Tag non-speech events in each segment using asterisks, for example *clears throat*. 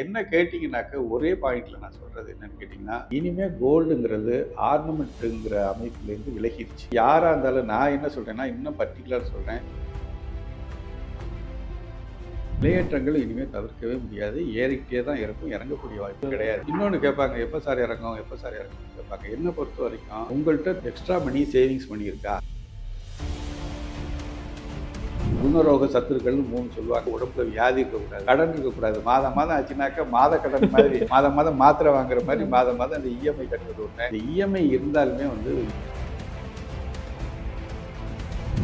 என்ன கேட்டிங்கனாக்க ஒரே பாயிண்ட்ல நான் சொல்றது என்னன்னு கேட்டிங்கன்னா இனிமே கோல்டுங்கிறது ஆர்னமெண்ட்டுங்கிற அமைப்புலேருந்து விலகிடுச்சு யாராக இருந்தாலும் நான் என்ன சொல்றேன்னா இன்னும் பர்டிகுலர் சொல்றேன். விலையேற்றங்கள் இனிமேல் தவிர்க்கவே முடியாது. ஏறிக்கிட்டே தான் இருக்கும் இறங்கக்கூடிய வாய்ப்பு கிடையாது. இன்னொன்று கேட்பாங்க எப்போ சார் இறங்கும் எப்போ சார் இறங்கும் கேட்பாங்க. என்னை பொறுத்த வரைக்கும் உங்கள்கிட்ட எக்ஸ்ட்ரா மணி சேவிங்ஸ் பண்ணி இருக்கா குணரோக சத்துருக்கள்னு மூணு சொல்லுவாங்க. உடம்புல வியாதி இருக்கக்கூடாது கடன் இருக்கக்கூடாது. மாதம் மாதம் ஆச்சுனாக்கா மாத கடன் மாதிரி *laughs* மாதம் மாதம் மாத்திரை வாங்குற மாதிரி மாதம் மாதம் அந்த இஎம்ஐ கட்டுறது ஒன்று இந்த இஎம்ஐ இருந்தாலுமே வந்து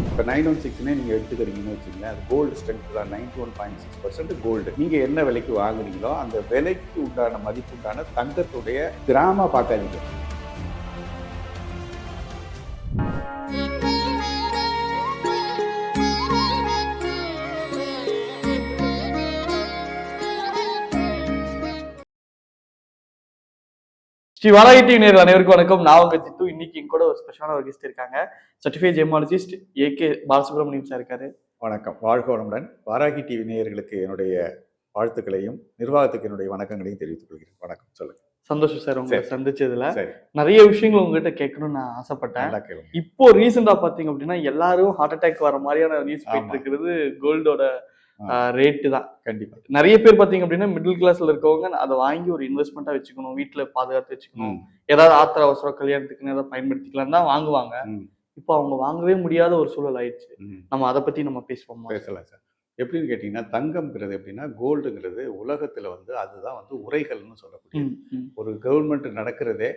இப்போ நைன் ஒன் சிக்ஸ்னே நீங்கள் எடுத்துக்கிறீங்கன்னு வச்சுங்களேன் அது கோல்டு ஸ்ட்ரென்த் தான். Ninety one point six percent gold நீங்கள் என்ன விலைக்கு வாங்குறீங்களோ அந்த விலைக்கு உண்டான மதிப்பு உண்டான தங்கத்துடைய கிராம பார்க்காதீங்க ஸ்ரீ வாராகி டிவி நேர்கள் அனைவருக்கும் வணக்கம். நான் உங்க சித்து இன்னைக்கு கூட ஒரு ஸ்பெஷலான ஒரு கெஸ்ட் இருக்காங்க. Certified gemologist AK Balasubramaniam sir இருக்காரு. வணக்கம். வாழ்க வளமுடன். வாராகி டிவி நேயர்களுக்கு என்னுடைய வாழ்த்துக்களையும் நிர்வாகத்துக்கு என்னுடைய வணக்கங்களையும் தெரிவித்துக் கொள்கிறேன். வணக்கம். சொல்லுங்க. சந்தோஷம் சார் உங்களை. சந்திச்சதுல. நிறைய விஷயங்கள் உங்ககிட்ட கேட்கணும்னு நான் ஆசைப்பட்டேன். இப்போ ரீசெண்டா பாத்தீங்க அப்படின்னா எல்லாரும் ஹார்ட் அட்டாக் வர மாதிரியான நியூஸ் போயிட்டு. இருக்கிறது கோல்டோட. ரேட்டு தான். கண்டிப்பா. நிறைய பேர் பாத்தீங்க அப்படின்னா மிடில் கிளாஸ்ல இருக்கவங்க அதை வாங்கி ஒரு இன்வெஸ்ட்மெண்ட்டா வச்சுக்கணும் வீட்டுல பாதுகாத்து வச்சுக்கணும். ஏதாவது ஆத்திர அவசரம் கல்யாணத்துக்குன்னு ஏதாவது பயன்படுத்திக்கலாம் தான் வாங்குவாங்க. இப்போ அவங்க வாங்கவே முடியாத ஒரு சூழல் ஆயிடுச்சு. நம்ம அதை பத்தி நம்ம பேசுவோமா? பேசலாம் சார். எப்படின்னு கேட்டிங்கன்னா தங்கம்ங்கிறது எப்படின்னா கோல்டுங்கிறது உலகத்தில் வந்து அதுதான் வந்து உரைகள்னு சொல்லக்கூடிய. ஒரு கவர்மெண்ட் நடக்கிறதே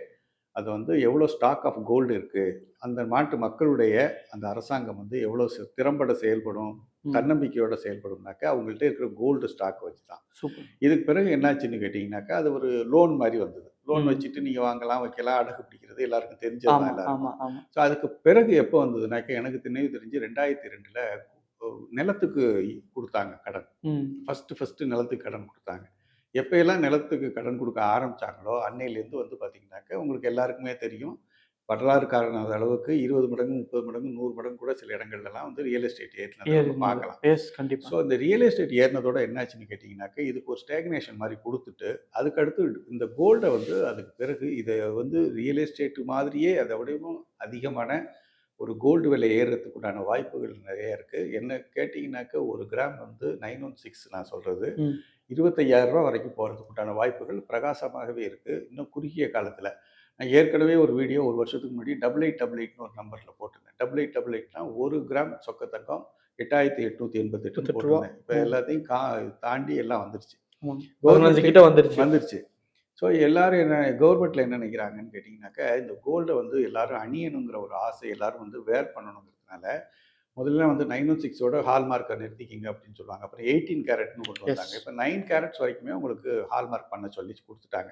அது வந்து எவ்வளோ ஸ்டாக் ஆஃப் கோல்டு இருக்குது அந்த நாட்டு மக்களுடைய அந்த அரசாங்கம் வந்து எவ்வளோ திறம்பட செயல்படும். தன்னம்பிக்கையோட செயல்படும்னாக்கா அவங்கள்ட்ட இருக்கிற கோல்டு ஸ்டாக் வச்சு தான் சூப்பர். இதுக்கு பிறகு என்னாச்சுன்னு கேட்டிங்கனாக்கா அது ஒரு லோன் மாதிரி வந்தது. லோன். வச்சுட்டு நீங்கள் வாங்கலாம் வைக்கலாம் அடகு பிடிக்கிறது எல்லாருக்கும் தெரிஞ்சது ஆமா தான் எல்லாருக்கும் ஸோ அதுக்கு பிறகு எப்போ வந்ததுனாக்கா எனக்கு நினைவு தெரிஞ்சு ரெண்டாயிரத்தி ரெண்டில் நிலத்துக்கு கொடுத்தாங்க கடன். ஃபஸ்ட்டு ஃபஸ்ட்டு நிலத்துக்கு கடன் கொடுத்தாங்க. எப்போயெல்லாம் நிலத்துக்கு கடன் கொடுக்க ஆரம்பிச்சாங்களோ அன்னையிலேருந்து வந்து பார்த்தீங்கன்னாக்கா உங்களுக்கு எல்லாருக்குமே தெரியும். வரலாறு காரணம் அளவுக்கு இருபது மடங்கு முப்பது மடங்கு நூறு மடங்கு கூட சில இடங்கள்லாம் வந்து ரியல் எஸ்டேட் ஏற்றினதை பார்க்கலாம். எஸ் கண்டிப்பா. ஸோ இந்த ரியல் எஸ்டேட் ஏறினதோட என்னாச்சுன்னு கேட்டிங்கனாக்கா இதுக்கு ஒரு ஸ்டேக்னேஷன் மாதிரி கொடுத்துட்டு அதுக்கடுத்து இந்த கோல்டை வந்து அதுக்கு பிறகு இதை வந்து ரியல் எஸ்டேட் மாதிரியே அதை விடவும் அதிகமான ஒரு கோல்டு விலை ஏறுறதுக்கு உண்டான வாய்ப்புகள் நிறைய இருக்குது என்ன கேட்டிங்கனாக்கா ஒரு கிராம் வந்து நைன் ஒன் சிக்ஸ் நான் சொல்கிறது. இருபத்தையாயிரம் ரூபா வரைக்கும் போகிறதுக்கு உண்டான வாய்ப்புகள் பிரகாசமாகவே இருக்குது இன்னும் குறுகிய காலத்தில். நான் ஏற்கனவே ஒரு வீடியோ ஒரு வருஷத்துக்கு முன்னாடி டபுள் எயிட் டபுள் எயிட்னு ஒரு நம்பரில் போட்டிருந்தேன். டபுள் எயிட் டபுள் எயிட்னா ஒரு கிராம் சொக்க தங்கம் எட்டாயிரத்தி எட்நூற்றி எண்பத்தெட்டு ரூபா. போட்டிருந்தேன். இப்போ. எல்லாத்தையும் கா தாண்டி எல்லாம் வந்துருச்சு. கிட்ட வந்துருச்சு. வந்துருச்சு. ஸோ எல்லாரும் என்ன கவர்மெண்ட்டில் என்ன நினைக்கிறாங்கன்னு கேட்டிங்கனாக்கா இந்த கோல்டை வந்து எல்லாரும் அணியணுங்கிற ஒரு ஆசை எல்லாரும் வந்து வேர் பண்ணணுங்கிறதுனால முதல்ல வந்து நைன் ஒன் சிக்ஸோட ஹால்மார்க்கை நிறுத்திக்கிங்க அப்படின்னு சொல்லுவாங்க. அப்புறம் எயிட்டீன் கேரட்னு கொண்டு. வந்தாங்க. இப்போ நைன் கேரட்ஸ் வரைக்குமே உங்களுக்கு ஹால்மார்க் பண்ண சொல்லி கொடுத்துட்டாங்க.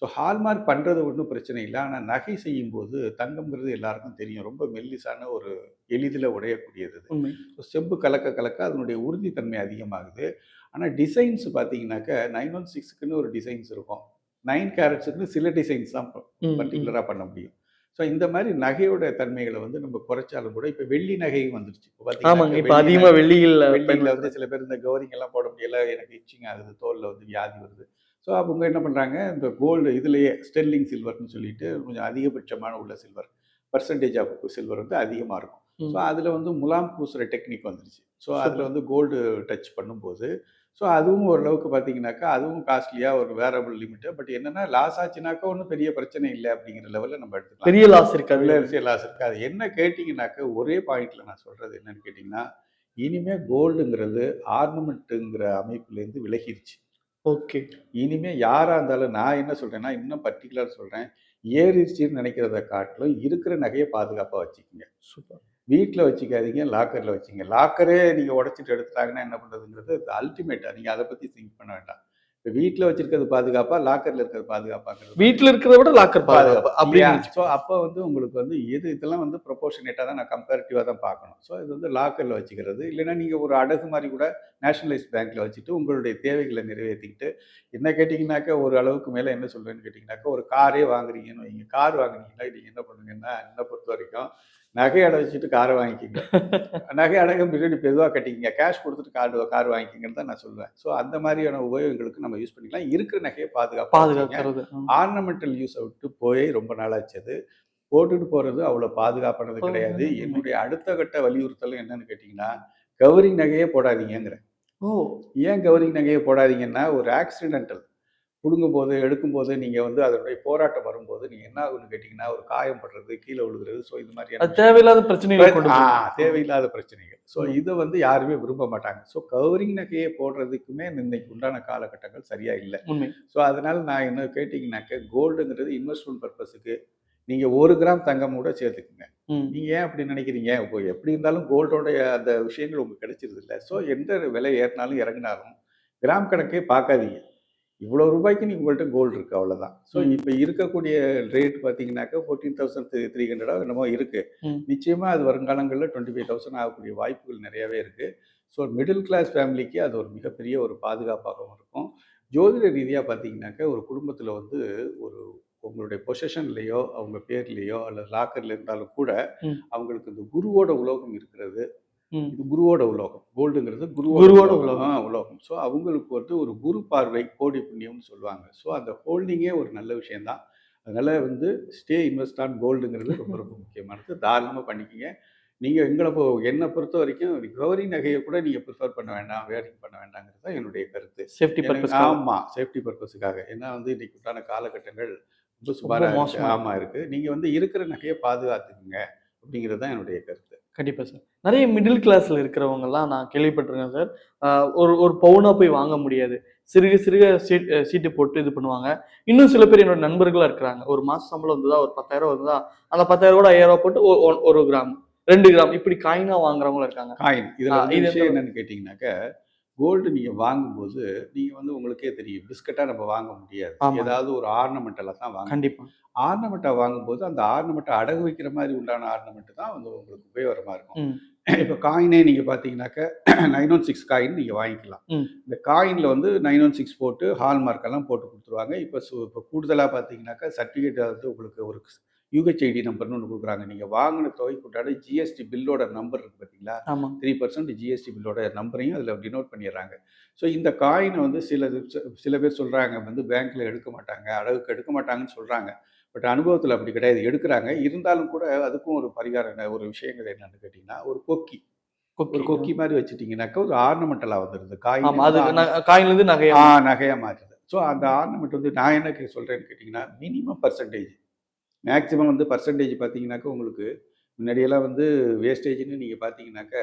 ஸோ ஹால்மார்க் பண்ணுறது ஒன்றும் பிரச்சனை இல்லை. ஆனால் நகை செய்யும்போது தங்கம்ங்கிறது எல்லாருக்கும் தெரியும். ரொம்ப மெல்லிசான ஒரு எளிதில் உடையக்கூடியது ஸோ செம்பு கலக்க கலக்க அதனுடைய உறுதித்தன்மை அதிகமாகுது. ஆனால் டிசைன்ஸ் பார்த்தீங்கன்னாக்கா நைன் ஒன் சிக்ஸுக்குன்னு ஒரு டிசைன்ஸ் இருக்கும். நைன் கேரட்ஸுக்குன்னு சில டிசைன்ஸ் தான். பர்டிகுலராக பண்ண முடியும். ஸோ இந்த மாதிரி நகையோட தன்மைகளை வந்து நம்ம குறைச்சாலும் கூட இப்போ வெள்ளி நகையும் வந்துருச்சு. இப்போ ஆமாங்க. இப்ப வெள்ளி அதிகமா நகை- வெள்ளியில் வெள்ளியில் வந்து சில பேர் இந்த கவரிங் எல்லாம் போட முடியல எனக்கு இச்சிங் ஆகுது தோலில் வந்து வியாதி வருது. ஸோ அவங்க என்ன பண்ணுறாங்க இந்த கோல்டு இதுலேயே ஸ்டெர்லிங் சில்வர்னு சொல்லிட்டு கொஞ்சம் அதிகபட்சமான உள்ள சில்வர் பர்சன்டேஜ் ஆஃப் சில்வர் வந்து அதிகமாக இருக்கும். ஸோ அதில் வந்து முலாம் பூசுகிற டெக்னிக் வந்துருச்சு. ஸோ அதில். வந்து கோல்டு டச் பண்ணும்போது ஸோ அதுவும் ஓரளவுக்கு பார்த்தீங்கன்னாக்கா அதுவும் காஸ்ட்லியாக ஒரு வேரபிள் லிமிட்டு பட் என்னன்னா லாஸ் ஆச்சுனாக்கா ஒன்றும் பெரிய பிரச்சனை இல்லை அப்படிங்கிற லெவலில் நம்ம எடுத்துக்கலாம். பெரிய லாஸ் இருக்காது. தமிழரசியல் லாஸ் இருக்கு அது என்ன கேட்டிங்கனாக்கா ஒரே பாயிண்ட்ல நான் சொல்றது என்னன்னு கேட்டிங்கன்னா இனிமே கோல்டுங்கிறது ஆர்னமெண்ட்டுங்கிற அமைப்புலேருந்து விலகிருச்சு. ஓகே இனிமே யாரா இருந்தாலும் நான் என்ன சொல்றேன்னா இன்னும் பர்டிகுலர் சொல்றேன். ஏறிடுச்சுன்னு நினைக்கிறத காட்டிலும் இருக்கிற நகையை பாதுகாப்பாக வச்சுக்கோங்க. சூப்பர் வீட்டில் வச்சுக்காதீங்க லாக்கரில் வச்சுங்க. லாக்கரே நீங்கள் உடச்சிட்டு எடுத்துட்டாங்கன்னா என்ன பண்ணுறதுங்கிறது அல்டிமேட்டாக நீங்கள் அதை பற்றி திங்க் பண்ண வேண்டாம். இப்போ வீட்டில் வச்சிருக்கிறது பாதுகாப்பா லாக்கரில் இருக்கிறது பாதுகாப்பாங்கிறது வீட்ல இருக்கிறத விட லாக்கர் பாதுகாப்பு. அப்படின்னு ஸோ அப்போ வந்து உங்களுக்கு வந்து எது இதெல்லாம் வந்து ப்ரொபோர்ஷனேட்டாக தான் நான் கம்பேரிட்டிவாக தான் பார்க்கணும். ஸோ இது வந்து லாக்கரில் வச்சுக்கிறது. இல்லைன்னா நீங்கள் ஒரு அடகு மாதிரி கூட நேஷனலைஸ் பேங்க்கில் வச்சுட்டு உங்களுடைய தேவைகளை நிறைவேற்றிக்கிட்டு என்ன கேட்டிங்கனாக்கா ஒரு அளவுக்கு மேலே என்ன சொல்கிறேன்னு கேட்டிங்கனாக்கா ஒரு காரே வாங்குறீங்கன்னு வைங்க. கார் வாங்குனீங்கன்னா நீங்கள் என்ன பண்ணுங்கன்னா என்னை பொறுத்த வரைக்கும் *laughs* நகை அடை வச்சுட்டு காரை வாங்கிக்கிங்க. நகை அடகம் பின்னாடி மெதுவாக கட்டிக்கிங்க. கேஷ் கொடுத்துட்டு கார் கார் வாங்கிக்கிங்கன்னு தான் நான் சொல்லுவேன் ஸோ அந்த மாதிரியான உபயோகங்களுக்கு நம்ம யூஸ் பண்ணிக்கலாம். இருக்கிற நகையை பாதுகாப்பாக பாதுகாக்கிறது. ஆர்னமெண்டல் யூஸை விட்டு போய் ரொம்ப நாளாச்சு அது. போட்டுட்டு போகிறது அவ்வளோ பாதுகாப்பானது கிடையாது. என்னுடைய அடுத்த கட்ட வலியுறுத்தல் என்னன்னு கேட்டிங்கன்னா கவரிங் நகையே போடாதீங்கிறேன் ஓ. ஏன் கவரிங் நகையை போடாதீங்கன்னா ஒரு ஆக்சிடென்டல் புடுங்கும் போது எடுக்கும் போது நீங்கள் வந்து அதனுடைய போராட்டம் வரும்போது நீங்கள் என்ன ஆகுன்னு கேட்டிங்கன்னா ஒரு காயம் படுறது கீழே விழுகிறது ஸோ இது மாதிரியான தேவையில்லாத பிரச்சனைகளை ஆ. தேவையில்லாத பிரச்சனைகள். ஸோ. இதை வந்து யாருமே விரும்ப மாட்டாங்க. ஸோ கவரிங் நகையை போடுறதுக்குமே இன்னைக்கு உண்டான காலகட்டங்கள் சரியா இல்லை. ஸோ அதனால நான் என்ன கேட்டிங்கனாக்க கோல்டுங்கிறது இன்வெஸ்ட்மெண்ட் பர்பஸுக்கு நீங்கள் ஒரு கிராம் தங்கம் கூட சேர்த்துக்குங்க. நீங்கள் ஏன் அப்படி நினைக்கிறீங்க? இப்போ எப்படி இருந்தாலும் கோல்டோடைய அந்த விஷயங்கள் உங்களுக்கு கிடைச்சிருது இல்லை. ஸோ எந்த விலை ஏறினாலும் இறங்கினாலும் கிராம் கணக்கே பார்க்காதீங்க. இவ்வளோ ரூபாய்க்கு நீங்கள் உங்கள்கிட்ட கோல்டு இருக்குது அவ்வளோதான் ஸோ. இப்போ இருக்கக்கூடிய ரேட் பார்த்தீங்கன்னாக்கா ஃபோர்டீன் தௌசண்ட் த்ரீ ஹண்ட்ரடோ என்னமோ இருக்குது. நிச்சயமாக அது வருங்காலங்களில் டுவெண்ட்டி ஃபைவ் தௌசண்ட் ஆகக்கூடிய வாய்ப்புகள் நிறையவே இருக்குது ஸோ மிடில் கிளாஸ் ஃபேமிலிக்கு அது ஒரு மிகப்பெரிய ஒரு பாதுகாப்பாகவும் இருக்கும் ஜோதிட ரீதியாக பார்த்தீங்கன்னாக்கா ஒரு குடும்பத்தில் வந்து ஒரு உங்களுடைய பொசிஷன்லேயோ அவங்க பேர்லேயோ அல்லது லாக்கர்ல இருந்தாலும் கூட. அவங்களுக்கு இந்த குருவோட உலோகம் இருக்கிறது. இது குருவோட உலோகம். கோல்டுங்கிறது குருவோட குருவோட உலோகம். உலோகம். ஸோ அவங்களுக்கு வந்து ஒரு குரு பார்வை கோடி புண்ணியம்னு சொல்லுவாங்க. ஸோ அந்த ஹோல்டிங்கே ஒரு நல்ல விஷயம்தான். அதனால வந்து ஸ்டே இன்வெஸ்ட் ஆன் கோல்டுங்கிறது ரொம்ப ரொம்ப முக்கியமானது. தாராளமாக பண்ணிக்கங்க. நீங்கள் எங்களை இப்போ என்னை பொறுத்த வரைக்கும் கௌரி நகையை கூட நீங்கள் ப்ரிஃபர் பண்ண வேண்டாம் வேரிங் பண்ண வேண்டாங்கிறது தான் என்னுடைய கருத்து. சேஃப்டி பர்பஸ் ஆமா சேஃப்டி பர்பஸுக்காக ஏன்னா வந்து இன்னைக்கு உண்டான காலகட்டங்கள் ரொம்ப சுமாரா இருக்கு. மோசமா ஆமா இருக்கு. நீங்க வந்து இருக்கிற நகையை பாதுகாத்துக்குங்க அப்படிங்கிறது தான் என்னுடைய கருத்து. கண்டிப்பா சார் நிறைய மிடில் கிளாஸ்ல இருக்கிறவங்க எல்லாம் நான் கேள்விப்பட்டிருக்கேன் சார் ஒரு ஒரு பவுனா போய் வாங்க முடியாது. சிறுக சிறுக சீட் சீட்டு போட்டு இது பண்ணுவாங்க. இன்னும் சில பேர் என்னோட நண்பர்களா இருக்கிறாங்க. ஒரு மாச சம்பளம் வந்ததா ஒரு பத்தாயிரம் வந்ததா அந்த பத்தாயிரம் கூட ஐயாயிரம் போட்டு ஒரு கிராம் ரெண்டு கிராம் இப்படி காயினா வாங்குறவங்களும் இருக்காங்க. காயின் இதுல இது என்னன்னு கேட்டீங்கன்னாக்க கோல்டு நீங்க வாங்கும்போது நீங்க வந்து உங்களுக்கே தெரியும். பிஸ்கட்டா நம்ம வாங்க முடியாது. ஏதாவது ஒரு ஆர்னமெண்டலா தான் வாங்க கண்டிப்பா. ஆர்னமெண்ட்டை வாங்கும்போது அந்த ஆர்னமெண்ட்டை அடகு வைக்கிற மாதிரி உண்டான ஆர்னமெண்ட் தான் வந்து உங்களுக்கு உபயோகரமா இருக்கும். *clears throat* இப்போ காயினே நீங்க பாத்தீங்கன்னாக்க நைன் ஒன் சிக்ஸ் காயின் நீங்க வாங்கிக்கலாம். இந்த காயின்ல வந்து நைன் ஒன் சிக்ஸ் போட்டு ஹால்மார்க் எல்லாம் போட்டு கொடுத்துருவாங்க. இப்போ இப்போ கூடுதலாக பார்த்தீங்கன்னாக்கா சர்டிஃபிகேட் வந்து உங்களுக்கு ஒரு யூஹெச்ஐடி நம்பர்னு ஒன்று கொடுக்குறாங்க. நீங்கள் வாங்கின தொகைக்கு உண்டான ஜிஎஸ்டி பில்லோட நம்பர் இருக்கு பார்த்தீங்களா ஆமா. த்ரீ பர்சன்ட் ஜிஎஸ்டி பில்லோட நம்பரையும் அதில் டினோட் பண்ணிடுறாங்க. ஸோ இந்த காயினை வந்து சில சில பேர் சொல்கிறாங்க வந்து பேங்க்கில் எடுக்க மாட்டாங்க அடகுக்கு எடுக்க மாட்டாங்கன்னு சொல்கிறாங்க பட் அனுபவத்தில் அப்படி கிடையாது. எடுக்கிறாங்க. இருந்தாலும் கூட அதுக்கும் ஒரு பரிகாரம் ஒரு விஷயங்கள் என்னன்னு கேட்டிங்கன்னா ஒரு கொக்கி. ஒரு கொக்கி. மாதிரி வச்சுட்டிங்கனாக்கா ஒரு ஆர்னமெண்டலாக வந்துடுது காயின் காயின்ல இருந்து நகையா ஆ நகையாக மாற்றுது ஸோ அந்த ஆர்னமெண்ட் வந்து நான் என்ன சொல்றேன்னு கேட்டிங்கன்னா மினிமம் பர்சன்டேஜ் மேக்ஸிமம் வந்து பர்சன்டேஜ் பார்த்தீங்கன்னாக்கா உங்களுக்கு முன்னாடியெல்லாம் வந்து வேஸ்டேஜ்னு நீங்கள் பார்த்தீங்கன்னாக்கா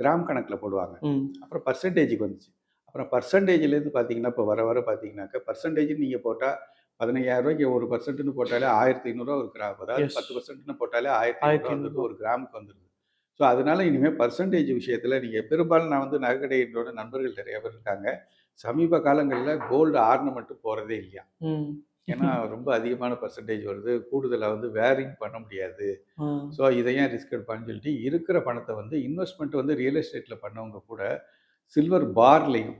கிராம் கணக்கில் போடுவாங்க. அப்புறம் பர்சன்டேஜுக்கு வந்துச்சு அப்புறம் பர்சன்டேஜ்லேருந்து பார்த்தீங்கன்னா இப்போ வர வர பார்த்தீங்கன்னாக்கா பர்சன்டேஜ்னு நீங்கள் போட்டால் பதினையாயிரம் ரூபாய்க்கு ஒரு பர்சன்ட்னு போட்டாலே ஆயிரத்தி ஐநூறுரூவா ஒரு கிராம் அதாவது. பத்து பர்சன்ட்னு போட்டாலே ஆயிரத்தி ஐநூறுரூவா. ஒரு கிராமுக்கு வந்துடுது ஸோ அதனால இனிமேல் பர்சன்டேஜ் விஷயத்தில் நீங்கள் பெரும்பாலும் நான் வந்து நகைக்கடைகளோட நண்பர்கள் நிறைய பேர் இருக்காங்க சமீப காலங்களில் கோல்டு ஆர்னமெண்ட் போகிறதே இல்லையா. ஏன்னா *laughs* ரொம்ப அதிகமான பர்சன்டேஜ் வருது கூடுதலாக வந்து வேரிங் பண்ண முடியாது. ஸோ இதை ஏன் ரிஸ்க் எடுப்பான்னு சொல்லிட்டு இருக்கிற பணத்தை வந்து இன்வெஸ்ட்மெண்ட் வந்து ரியல் எஸ்டேட்டில் பண்ணவங்க கூட சில்வர் பார்லையும்.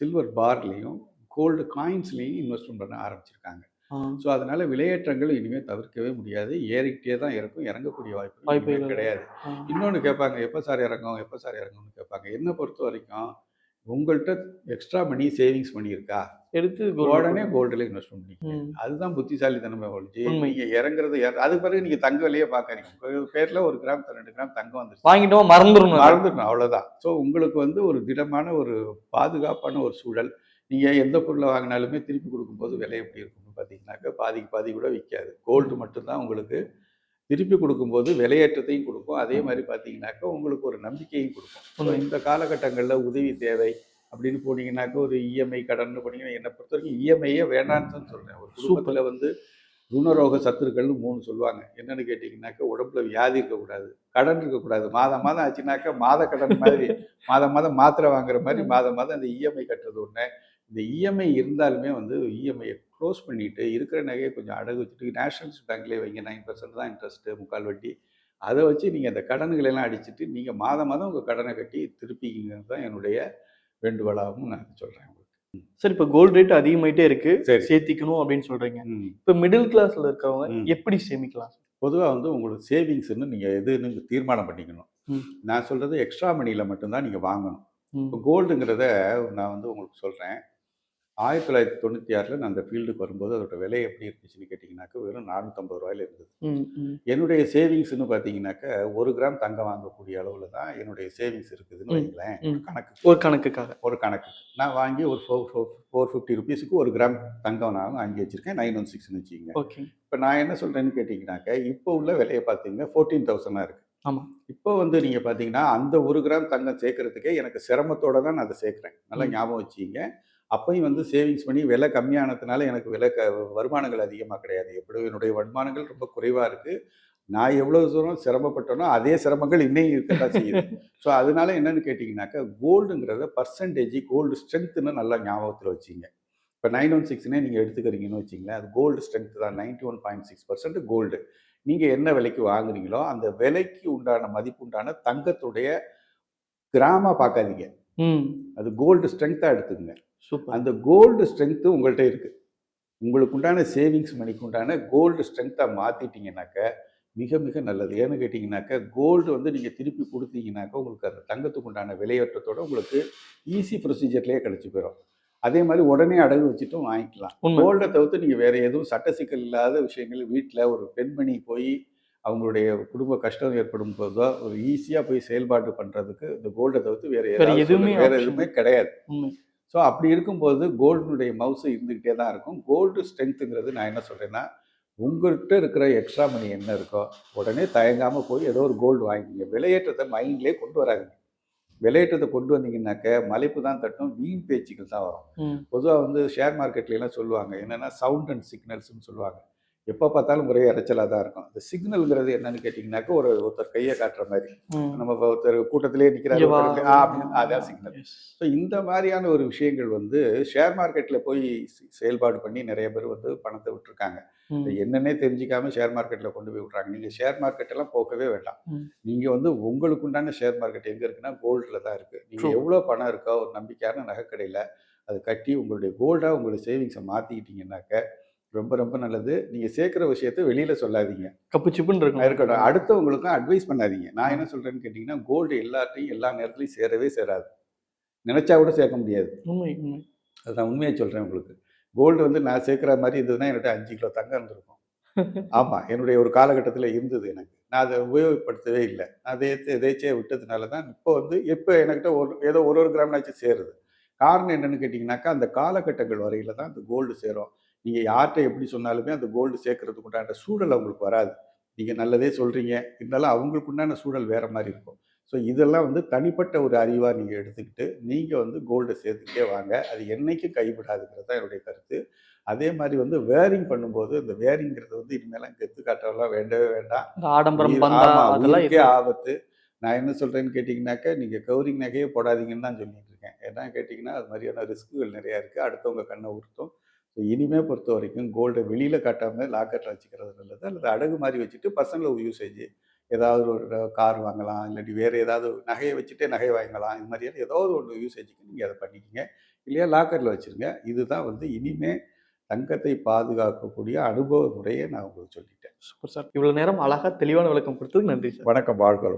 சில்வர் பார்லையும் கோல்டு காயின்ஸ்லையும் இன்வெஸ்ட்மெண்ட் பண்ண ஆரம்பிச்சிருக்காங்க. ஸோ அதனால விளையாட்டங்கள் இனிமேல் தவிர்க்கவே முடியாது ஏறிக்கிட்டே தான் இருக்கும் இறங்கக்கூடிய வாய்ப்பு வாய்ப்பே. கிடையாது. இன்னொன்று கேட்பாங்க எப்போ சார் இறங்கும் எப்போ சார் இறங்கும்னு கேட்பாங்க என்னை பொறுத்த வரைக்கும் உங்கள்கிட்ட எக்ஸ்ட்ரா மணி சேவிங்ஸ் பண்ணியிருக்கா எடுத்து உடனே. கோல்டில் இன்வெஸ்ட்மெண்ட் பண்ணிக்கங்க ம். அதுதான் புத்திசாலித்தனமே ஒழிச்சு உண்மை. நீங்க இறங்குறது இற- அது பிறகு நீங்க தங்க விலையே பார்க்காதீங்க. உங்க பேர்ல ஒரு கிராம் ரெண்டு கிராம் தங்கம் வந்துருச்சு. வாங்கிட்டோம் மறந்துடணும் மறந்துடணும் அவ்வளவுதான். ஸோ உங்களுக்கு வந்து ஒரு திடமான ஒரு பாதுகாப்பான ஒரு சூழல். நீங்க எந்த பொருளை வாங்கினாலுமே திருப்பி கொடுக்கும்போது விலை எப்படி இருக்கும்னு பார்த்தீங்கன்னாக்கா பாதிக்கு பாதி கூட விற்காது. கோல்டு மட்டும்தான் உங்களுக்கு திருப்பி கொடுக்கும்போது விலையேற்றத்தையும் கொடுக்கும். அதே மாதிரி பார்த்தீங்கன்னாக்கா உங்களுக்கு ஒரு நம்பிக்கையும் கொடுக்கும். இந்த காலகட்டங்களில் உதவி தேவை. அப்படின்னு போனீங்கன்னாக்கா ஒரு இஎம்ஐ கடன் போனீங்கன்னா என்னை பொறுத்த வரைக்கும் இஎம்ஐயே வேண்டான்னு தான் சொல்கிறேன் ஒரு குடும்பத்தில் வந்து ருணரோக சத்துருக்கள்னு மூணு சொல்லுவாங்க. என்னன்னு கேட்டிங்கனாக்கா உடம்புல வியாதி இருக்கக்கூடாது கடன் இருக்கக்கூடாது. மாதம் மாதம் ஆச்சுனாக்கா மாத கடன் மாதிரி *laughs* மாதம் மாதம் மாத்திரை வாங்குற மாதிரி மாதம் மாதம் அந்த இஎம்ஐ கட்டுறது ஒன்று இந்த இஎம்ஐ இருந்தாலுமே வந்து இஎம்ஐயை க்ளோஸ் பண்ணிட்டு இருக்கிற நகையை கொஞ்சம் அடகு வச்சுட்டு நேஷனல்ஸ் பேங்க்லேயே வைங்க. நைன் பர்சன்ட் தான் இன்ட்ரெஸ்ட்டு முக்கால் வட்டி. அதை வச்சு நீங்கள் அந்த கடன்களை எல்லாம் அடிச்சுட்டு நீங்கள் மாதம் மாதம் உங்கள் கடனை கட்டி திருப்பிக்கிங்கிறது தான் என்னுடைய வேண்டுகோளாகவும் நான் சொல்கிறேன் உங்களுக்கு சார் இப்ப கோல்ட் ரேட் அதிகமாயிட்டே இருக்கு சரி. சேர்த்திக்கணும் அப்படின்னு சொல்றீங்க இப்ப மிடில் கிளாஸ்ல இருக்கவங்க. எப்படி சேமிக்கலாம் பொதுவாக வந்து உங்களுக்கு சேவிங்ஸ்னு நீங்கள் எதுன்னு தீர்மானம் பண்ணிக்கணும். நான் சொல்கிறது எக்ஸ்ட்ரா மணியில் மட்டும்தான் நீங்கள் வாங்கணும். இப்போ கோல்டுங்கிறத நான் வந்து உங்களுக்கு சொல்கிறேன் ஆயிரத்தி தொள்ளாயிரத்தி தொண்ணூற்றி ஆறில் நான் அந்த ஃபீல்டுக்கு வரும்போது அதோட விலை எப்படி இருந்துச்சுன்னு கேட்டிங்கனாக்கா வெறும் நானூற்றம்பது ரூபாயில இருந்தது. என்னுடைய சேவிங்ஸ்னு பார்த்தீங்கன்னாக்கா ஒரு கிராம் தங்கம் வாங்கக்கூடிய அளவில் தான் என்னுடைய சேவிங்ஸ் இருக்குதுன்னு. வைங்களேன். கணக்கு ஒரு கணக்குக்காக ஒரு கணக்கு நான் வாங்கி ஒரு ஃபோர் ஃபோர் ஃபிஃப்டி ருபீஸுக்கு ஒரு கிராம் தங்கம் நான் வாங்கி வச்சுருக்கேன் நைன் ஒன் சிக்ஸ்னு வச்சுக்கோங்க ஓகே இப்போ நான் என்ன சொல்கிறேன்னு கேட்டிங்கனாக்கா இப்போ உள்ள விலையை பார்த்தீங்கன்னா ஃபோர்டீன் தௌசண்டாக இருக்குது ஆமா. இப்போ வந்து நீங்கள் பார்த்தீங்கன்னா அந்த ஒரு கிராம் தங்கம் சேர்க்கறதுக்கே எனக்கு சிரமத்தோட தான் நான் அதை சேர்க்குறேன் நல்லா. ஞாபகம் வச்சுக்கிங்க அப்பையும் வந்து சேவிங்ஸ் பண்ணி விலை கம்மியானதுனால எனக்கு விலை க வருமானங்கள் அதிகமாக கிடையாது. எப்படி என்னுடைய வருமானங்கள் ரொம்ப குறைவாக இருக்குது நான் எவ்வளோ தூரம் சிரமப்பட்டனோ அதே சிரமங்கள் இன்னும் இருக்கத்தான் செய்யுது. ஸோ அதனால என்னன்னு கேட்டிங்கனாக்கா கோல்டுங்கிறத பர்சன்டேஜ் கோல்டு ஸ்ட்ரென்த்துன்னு நல்லா ஞாபகத்தில் வச்சுங்க. இப்போ நைன் ஒன் சிக்ஸ்னே நீங்கள் எடுத்துக்கிறீங்கன்னு வச்சிங்களேன் அது கோல்டு ஸ்ட்ரென்த் தான். Ninety one point six percent gold நீங்கள் என்ன விலைக்கு வாங்குறீங்களோ அந்த விலைக்கு உண்டான மதிப்பு உண்டான தங்கத்துடைய கிராமாக பார்க்காதீங்க. அது கோல்டு ஸ்ட்ரென்த்தாக எடுத்துக்கங்க. சூப்பர். அந்த கோல்டு ஸ்ட்ரென்த்து உங்கள்கிட்ட இருக்குது உங்களுக்கு உண்டான சேவிங்ஸ் மணிக்கு உண்டான கோல்டு ஸ்ட்ரென்த்தாக மாற்றிட்டீங்கன்னாக்க மிக மிக நல்லது. ஏன்னு கேட்டிங்கனாக்கா கோல்டு வந்து நீங்கள் திருப்பி கொடுத்தீங்கன்னாக்கா உங்களுக்கு அந்த தங்கத்துக்கு உண்டான விலையேற்றத்தோட உங்களுக்கு ஈஸி ப்ரொசீஜர்லேயே கிடச்சி போயிடும் அதே மாதிரி உடனே அடகு வச்சுட்டும் வாங்கிக்கலாம். கோல்டை தவிர்த்து நீங்கள் வேறு எதுவும் சட்ட சிக்கல் இல்லாத விஷயங்கள் வீட்டில் ஒரு பெண்மணி போய் அவங்களுடைய குடும்ப கஷ்டம் ஏற்படும் போதோ ஒரு ஈஸியாக போய் செயல்பாடு பண்ணுறதுக்கு இந்த கோல்டை தவிர்த்து வேறு எதுவுமே வேற எதுவுமே கிடையாது. ஸோ அப்படி இருக்கும்போது கோல்டுனுடைய மவுஸ் இருந்துக்கிட்டே தான் இருக்கும். கோல்டு ஸ்ட்ரென்த்துங்கிறது நான் என்ன சொல்கிறேன்னா உங்கள்கிட்ட இருக்கிற எக்ஸ்ட்ரா மணி என்ன இருக்கோ உடனே தயங்காமல் போய் ஏதோ ஒரு கோல்டு வாங்கிக்கிங்க. விலையேற்றத்தை மைண்ட்லேயே கொண்டு வராதீங்க. விலையேற்றத்தை கொண்டு வந்தீங்கன்னாக்க மலைப்பு தான் தட்டும் வீண் பேச்சுக்கள் தான் வரும். பொதுவாக வந்து ஷேர் மார்க்கெட்லாம் சொல்லுவாங்க என்னென்னா சவுண்ட் அண்ட் சிக்னல்ஸ்னு சொல்லுவாங்க. எப்போ பார்த்தாலும் ஒரே இறைச்சலாக தான் இருக்கும். அந்த சிக்னல்ங்கிறது என்னன்னு கேட்டிங்கனாக்கா ஒரு ஒருத்தர் கையை காட்டுற மாதிரி. நம்ம ஒருத்தர் கூட்டத்திலே நிற்கிறாரு அப்படின்னு அதான் சிக்னல். ஸோ இந்த மாதிரியான ஒரு விஷயங்கள் வந்து ஷேர் மார்க்கெட்டில் போய் செயல்பாடு பண்ணி நிறைய பேர் வந்து பணத்தை விட்டுருக்காங்க. என்னன்னே தெரிஞ்சுக்காம ஷேர் மார்க்கெட்டில் கொண்டு போய் விட்றாங்க நீங்கள் ஷேர் மார்க்கெட்டெல்லாம் போகவே வேண்டாம். நீங்கள் வந்து உங்களுக்கு உண்டான ஷேர் மார்க்கெட் எங்கே இருக்குன்னா கோல்டில் தான் இருக்குது. நீங்கள் எவ்வளோ பணம் இருக்கோ ஒரு நம்பிக்கையான நகைக்கடையில் அது கட்டி உங்களுடைய கோல்டாக உங்களுடைய சேவிங்ஸை மாற்றிக்கிட்டீங்கன்னாக்க ரொம்ப ரொம்ப நல்லது. நீங்கள் சேர்க்குற விஷயத்தை வெளியில் சொல்லாதீங்க. கப்பு சிப்புன்னு இருக்கும் இருக்கட்டும். அடுத்தவங்களுக்கும் அட்வைஸ் பண்ணாதீங்க. நான் என்ன சொல்கிறேன்னு கேட்டிங்கன்னா கோல்டு எல்லாத்தையும் எல்லா நேரத்துலையும் சேரவே சேராது. நினச்சா கூட சேர்க்க முடியாது. உண்மை உண்மை. அது நான் உண்மையை சொல்கிறேன் உங்களுக்கு. கோல்டு வந்து நான் சேர்க்குற மாதிரி இருந்ததுன்னா என்கிட்ட அஞ்சு கிலோ தங்கம் இருந்திருக்கும். *laughs* ஆமாம் என்னுடைய ஒரு காலகட்டத்தில் இருந்தது எனக்கு. நான் அதை உபயோகப்படுத்தவே இல்லை. நான் அதை எதே- எதேச்சையாக விட்டதுனால தான் இப்போ வந்து இப்போ என்கிட்ட ஒரு ஏதோ ஒரு ஒரு கிராம்னாச்சும் சேருது. காரணம் என்னன்னு கேட்டிங்கனாக்கா அந்த காலகட்டங்கள் வரையில தான் அந்த கோல்டு சேரும். நீங்கள் யார்கிட்ட எப்படி சொன்னாலுமே அந்த கோல்டு சேர்க்கறதுக்கு உண்டான சூழல் அவங்களுக்கு வராது. நீங்கள் நல்லதே சொல்கிறீங்க இருந்தாலும் அவங்களுக்கு உண்டான சூழல் வேறு மாதிரி இருக்கும். ஸோ இதெல்லாம் வந்து தனிப்பட்ட ஒரு அறிவாக நீங்கள் எடுத்துக்கிட்டு நீங்கள் வந்து கோல்டை சேர்த்துக்கிட்டே வாங்க. அது என்னைக்கும் கைவிடாதுங்கிறது தான் என்னுடைய கருத்து. அதே மாதிரி வந்து வேரிங் பண்ணும்போது இந்த வேரிங்கிறது வந்து இனிமேலாம் கெத்து காட்டலாம் வேண்டவே வேண்டாம். ஆடம்பரம் ஆபத்து. நான் என்ன சொல்கிறேன்னு கேட்டிங்கனாக்கா நீங்கள் கௌரிங் நகையே போடாதீங்கன்னு தான் சொல்லிட்டு இருக்கேன். ஏன்னா கேட்டிங்கன்னா அது மாதிரியான ரிஸ்க்குகள் நிறையா இருக்குது அடுத்தவங்க கண்ணை உறுத்தும். ஸோ இனிமே பொறுத்த வரைக்கும் கோல்டை வெளியில் காட்டாமல் லாக்கெட்டில் வச்சுக்கிறது நல்லது. அல்லது அடகு மாதிரி வச்சுட்டு பர்சனல் யூசேஜ் ஏதாவது ஒரு கார் வாங்கலாம். இல்லாட்டி வேறு ஏதாவது நகையை வச்சுட்டே நகை வாங்கலாம். இது மாதிரியான ஏதாவது ஒன்று யூசேஜுக்கு நீங்கள் அதை பண்ணிக்கிங்க. இல்லையா லாக்கரில் வச்சுருங்க. இதுதான் வந்து இனிமே தங்கத்தை பாதுகாக்கக்கூடிய அனுபவ முறையை நான் உங்களுக்கு சொல்லிட்டேன். சூப்பர் சார் இவ்வளவு நேரம் அழகா தெளிவான விளக்கம் கொடுத்ததுக்கு நன்றி சார் வணக்கம் வாழ்க்கை